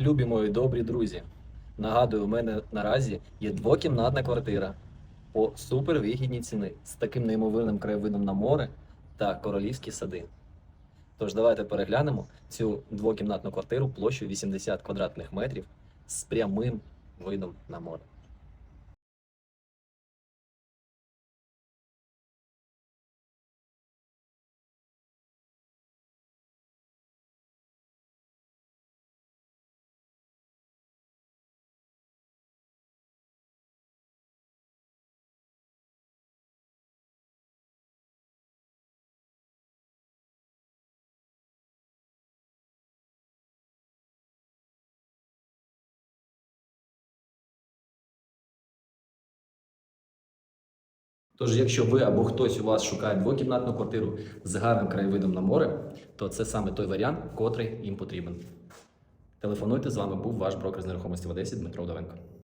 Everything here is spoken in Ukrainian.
Любі мої добрі друзі, нагадую, у мене наразі є двокімнатна квартира по супервигідній ціни з таким неймовірним краєвидом на море та королівські сади. Тож давайте переглянемо цю двокімнатну квартиру площею 80 квадратних метрів з прямим видом на море. Тож, якщо ви або хтось у вас шукає двокімнатну квартиру з гарним краєвидом на море, то це саме той варіант, котрий їм потрібен. Телефонуйте з вами був ваш брокер з нерухомості в Одесі Дмитро Вдовенко.